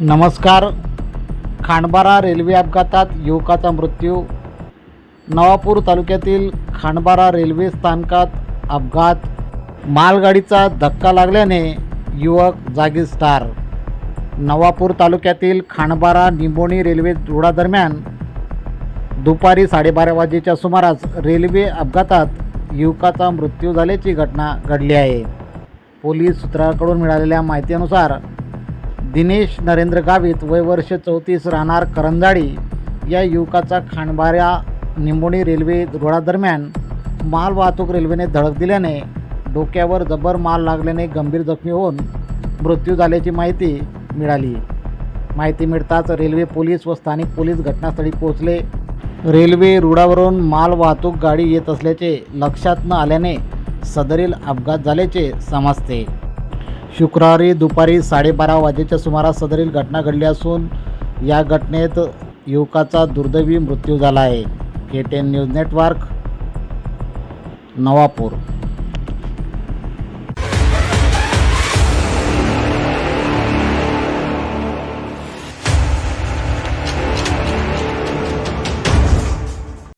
नमस्कार. खांडबारा रेल्वे अपघातात युवकाचा मृत्यू. नवापूर तालुक्यातील खांडबारा रेल्वे स्थानकात अपघात. मालगाडीचा धक्का लागल्याने युवक जागीच ठार. नवापूर तालुक्यातील खांडबारा निंबोणी रेल्वे रुळादरम्यान दुपारी साडेबारा वाजेच्या सुमारास रेल्वे अपघातात युवकाचा मृत्यू झाल्याची घटना घडली आहे. पोलीस सूत्राकडून मिळालेल्या माहितीनुसार दिनेश नरेंद्र गावित वय वर्ष चौतीस राहणार करंजाडी या युवकाचा खांडबाऱ्या निंबोणी रेल्वे रुळादरम्यान माल वाहतूक रेल्वेने धडक दिल्याने डोक्यावर जबर माल लागल्याने गंभीर जखमी होऊन मृत्यू झाल्याची माहिती मिळाली. माहिती मिळताच रेल्वे पोलीस व स्थानिक पोलीस घटनास्थळी पोहोचले. रेल्वे रुळावरून माल वाहतूक गाडी येत असल्याचे लक्षात न आल्याने सदरील अपघात झाल्याचे समजते. शुक्रवारी दुपारी साडेबारा वाजेच्या सुमारास सदरील घटना घडली असून या घटनेत युवकाचा दुर्दैवी मृत्यू झाला आहे. K ten news network Navapur.